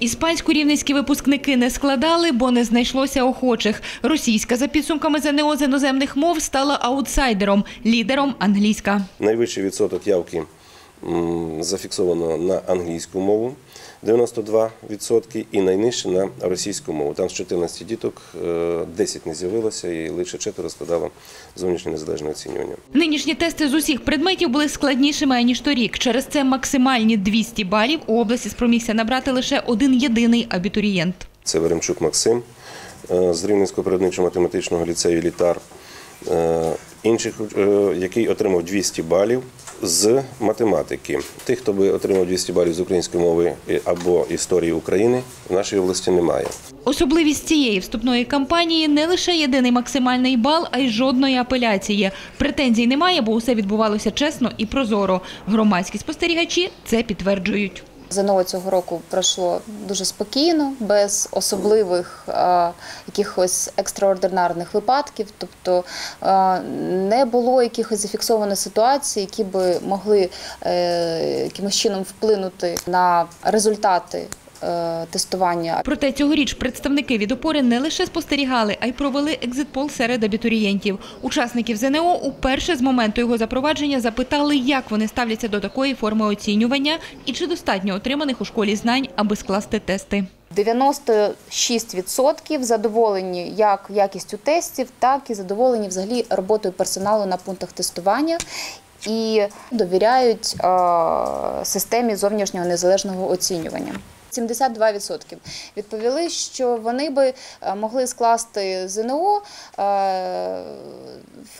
Іспанську рівненські випускники не складали, бо не знайшлося охочих. Російська за підсумками ЗНО з іноземних мов стала аутсайдером, лідером англійська. Найвищий відсоток явки зафіксовано на англійську мову 92% і найнижче на російську мову. Там з 14 діток е, 10 не з'явилося і лише четверо складало зовнішнє незалежне оцінювання. Нинішні тести з усіх предметів були складнішими аніж торік. Через це максимальні 200 балів у області спромігся набрати лише один єдиний абітурієнт. Це Веремчук Максим е, з Рівненського природничо-математичного ліцею Літар, е, інших, е, який отримав 200 балів з математики. Тих, хто би отримав 200 балів з української мови або історії України, в нашій області немає. Особливість цієї вступної кампанії не лише єдиний максимальний бал, а й жодної апеляції. Претензій немає, бо усе відбувалося чесно і прозоро. Громадські спостерігачі це підтверджують. ЗНО цього року пройшло дуже спокійно, без особливих е, якихось екстраординарних випадків. Тобто е, не було якихось зафіксованих ситуацій, які би могли е, якимось чином вплинути на результати тестування. Проте цьогоріч представники від опори не лише спостерігали, а й провели екзитпол серед абітурієнтів. Учасників ЗНО уперше з моменту його запровадження запитали, як вони ставляться до такої форми оцінювання і чи достатньо отриманих у школі знань, аби скласти тести. 96% задоволені як якістю тестів, так і задоволені взагалі роботою персоналу на пунктах тестування. І довіряють е, системі зовнішнього незалежного оцінювання. 72% відповіли, що вони би е, могли скласти ЗНО, е,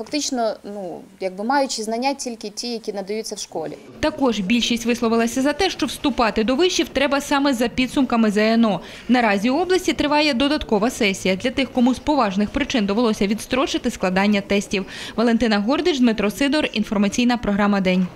фактично, ну якби маючи знання тільки ті, які надаються в школі. Також більшість висловилася за те, що вступати до вишів треба саме за підсумками ЗНО. Наразі у області триває додаткова сесія для тих, кому з поважних причин довелося відстрочити складання тестів. Валентина Гордич, Дмитро Сидор. Інформаційна програма День.